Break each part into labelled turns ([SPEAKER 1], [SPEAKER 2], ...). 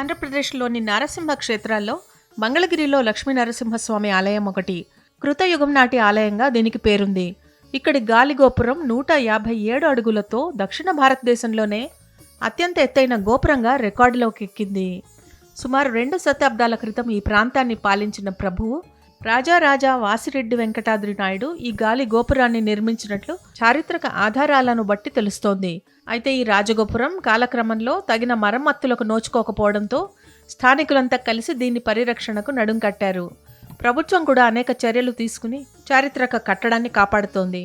[SPEAKER 1] ఆంధ్రప్రదేశ్లోని నారసింహ క్షేత్రాల్లో మంగళగిరిలో లక్ష్మీ నరసింహస్వామి ఆలయం ఒకటి. కృతయుగం నాటి ఆలయంగా దీనికి పేరుంది. ఇక్కడి గాలి గోపురం నూట యాభై ఏడు అడుగులతో దక్షిణ భారతదేశంలోనే అత్యంత ఎత్తైన గోపురంగా రికార్డులోకి ఎక్కింది. సుమారు రెండు శతాబ్దాల క్రితం ఈ ప్రాంతాన్ని పాలించిన ప్రభువు రాజారాజా వాసిరెడ్డి వెంకటాద్రి నాయుడు ఈ గాలి గోపురాన్ని నిర్మించినట్లు చారిత్రక ఆధారాలను బట్టి తెలుస్తోంది. అయితే ఈ రాజగోపురం కాలక్రమంలో తగిన మరమ్మత్తులకు నోచుకోకపోవడంతో స్థానికులంతా కలిసి దీని పరిరక్షణకు నడుం కట్టారు. ప్రభుత్వం కూడా అనేక చర్యలు తీసుకుని చారిత్రక కట్టడాన్ని కాపాడుతోంది.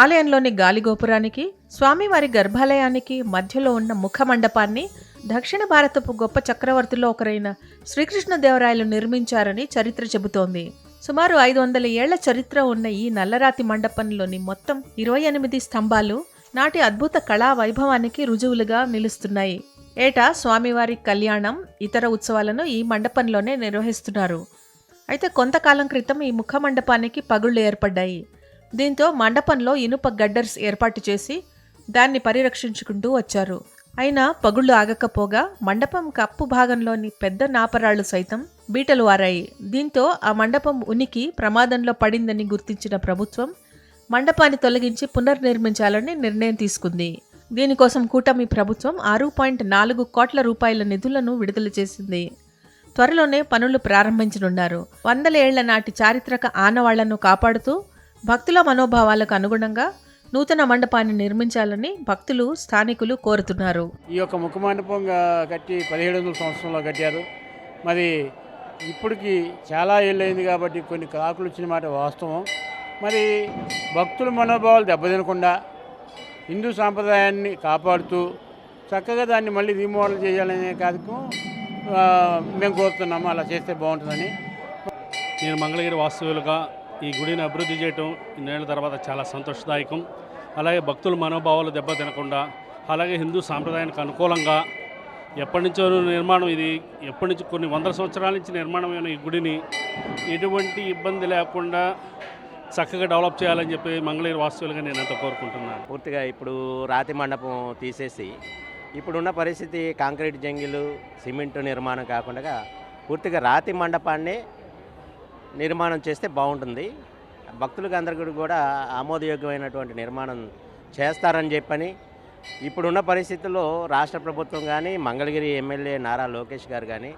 [SPEAKER 1] ఆలయంలోని గాలిగోపురానికి స్వామివారి గర్భాలయానికి మధ్యలో ఉన్న ముఖ మండపాన్ని దక్షిణ భారతపు గొప్ప చక్రవర్తుల్లో ఒకరైన శ్రీకృష్ణదేవరాయలు నిర్మించారని చరిత్ర చెబుతోంది. సుమారు ఐదు వందల ఏళ్ళ చరిత్ర ఉన్న ఈ నల్లరాతి మండపంలోని మొత్తం ఇరవై ఎనిమిది స్తంభాలు నాటి అద్భుత కళా వైభవానికి రుజువులుగా నిలుస్తున్నాయి. ఏటా స్వామివారి కళ్యాణం ఇతర ఉత్సవాలను ఈ మండపంలోనే నిర్వహిస్తున్నారు. అయితే కొంతకాలం క్రితం ఈ ముఖ మండపానికి పగుళ్ళు ఏర్పడ్డాయి. దీంతో మండపంలో ఇనుప గడ్డర్స్ ఏర్పాటు చేసి దాన్ని పరిరక్షించుకుంటూ వచ్చారు. అయినా పగుళ్ళు ఆగకపోగా మండపం కప్పు భాగంలోని పెద్ద నాపరాళ్ళు సైతం బీటలు వారాయి దీంతో ఆ మండపం ఉనికి ప్రమాదంలో పడిందని గుర్తించిన ప్రభుత్వం మండపాన్ని తొలగించి పునర్నిర్మించాలని నిర్ణయం తీసుకుంది. దీనికోసం కూటమి ప్రభుత్వం ఆరు పాయింట్ నాలుగు కోట్ల రూపాయల నిధులను విడుదల చేసింది. త్వరలోనే పనులు ప్రారంభించనున్నారు. వందల ఏళ్ళ నాటి చారిత్రక ఆనవాళ్ళను కాపాడుతూ భక్తుల మనోభావాలకు అనుగుణంగా నూతన మండపాన్ని నిర్మించాలని భక్తులు స్థానికులు కోరుతున్నారు.
[SPEAKER 2] ఈ యొక్క ముఖ మండపం గా- కట్టి పదిహేడు వందల సంవత్సరంలో కట్టారు. మరి ఇప్పటికి చాలా ఏళ్ళైంది కాబట్టి కొన్ని కాకులు వచ్చిన మాట వాస్తవం. మరి భక్తుల మనోభావాలు దెబ్బతినకుండా హిందూ సాంప్రదాయాన్ని కాపాడుతూ చక్కగా దాన్ని మళ్ళీ రీమోడల్ చేయాలనే కార్యక్రమం మేము కోరుతున్నాము. అలా చేస్తే బాగుంటుందని.
[SPEAKER 3] నేను మంగళగిరి వాస్తవులుగా ఈ గుడిని అభివృద్ధి చేయటం ఇన్నేళ్ళ తర్వాత చాలా సంతోషదాయకం. అలాగే భక్తుల మనోభావాలు దెబ్బతినకుండా అలాగే హిందూ సాంప్రదాయానికి అనుకూలంగా ఎప్పటి నుంచో నిర్మాణం ఇది. ఎప్పటి నుంచి కొన్ని వందల సంవత్సరాల నుంచి నిర్మాణమైన ఈ గుడిని ఎటువంటి ఇబ్బంది లేకుండా చక్కగా డెవలప్ చేయాలని చెప్పి మంగళగిరి వాస్తువులుగా నేను ఎంత కోరుకుంటున్నాను.
[SPEAKER 4] పూర్తిగా ఇప్పుడు రాతి మండపం తీసేసి ఇప్పుడున్న పరిస్థితి కాంక్రీట్ జంగిలు సిమెంట్ నిర్మాణం కాకుండా పూర్తిగా రాతి మండపాన్ని నిర్మాణం చేస్తే బాగుంటుంది. భక్తులకు అందరికీ కూడా ఆమోదయోగ్యమైనటువంటి నిర్మాణం చేస్తారని చెప్పని ఇప్పుడున్న పరిస్థితుల్లో రాష్ట్ర ప్రభుత్వం కానీ మంగళగిరి ఎమ్మెల్యే నారా లోకేష్ గారు కానీ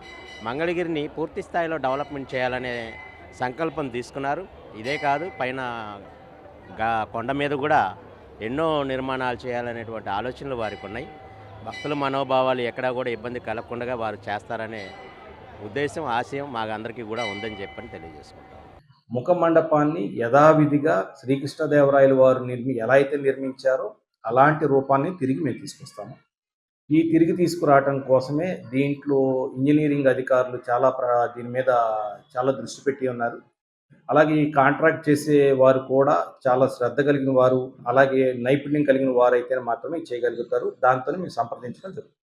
[SPEAKER 4] మంగళగిరిని పూర్తి స్థాయిలో డెవలప్మెంట్ చేయాలనే సంకల్పం తీసుకున్నారు. ఇదే కాదు పైన కొండ మీద కూడా ఎన్నో నిర్మాణాలు చేయాలనేటువంటి ఆలోచనలు వారికి ఉన్నాయి. భక్తుల మనోభావాలు ఎక్కడా కూడా ఇబ్బంది కలగకుండా వారు చేస్తారనే ఉద్దేశం ఆశయం మాకందరికీ కూడా ఉందని చెప్పని తెలియజేసుకుంటాం.
[SPEAKER 5] ముఖ మండపాన్ని యథావిధిగా శ్రీకృష్ణదేవరాయలు వారు నిర్మి ఎలా అయితే నిర్మించారో అలాంటి రూపాన్ని తిరిగి మేము తీసుకొస్తాము. ఈ తిరిగి తీసుకురావటం కోసమే దీంట్లో ఇంజనీరింగ్ అధికారులు చాలా ప్ర దీని మీద చాలా దృష్టి పెట్టి ఉన్నారు. అలాగే ఈ కాంట్రాక్ట్ చేసే వారు కూడా చాలా శ్రద్ధ కలిగిన వారు అలాగే నైపుణ్యం కలిగిన వారు అయితే మాత్రమే చేయగలుగుతారు. దాంతో మేము సంప్రదించడం జరుగుతుంది.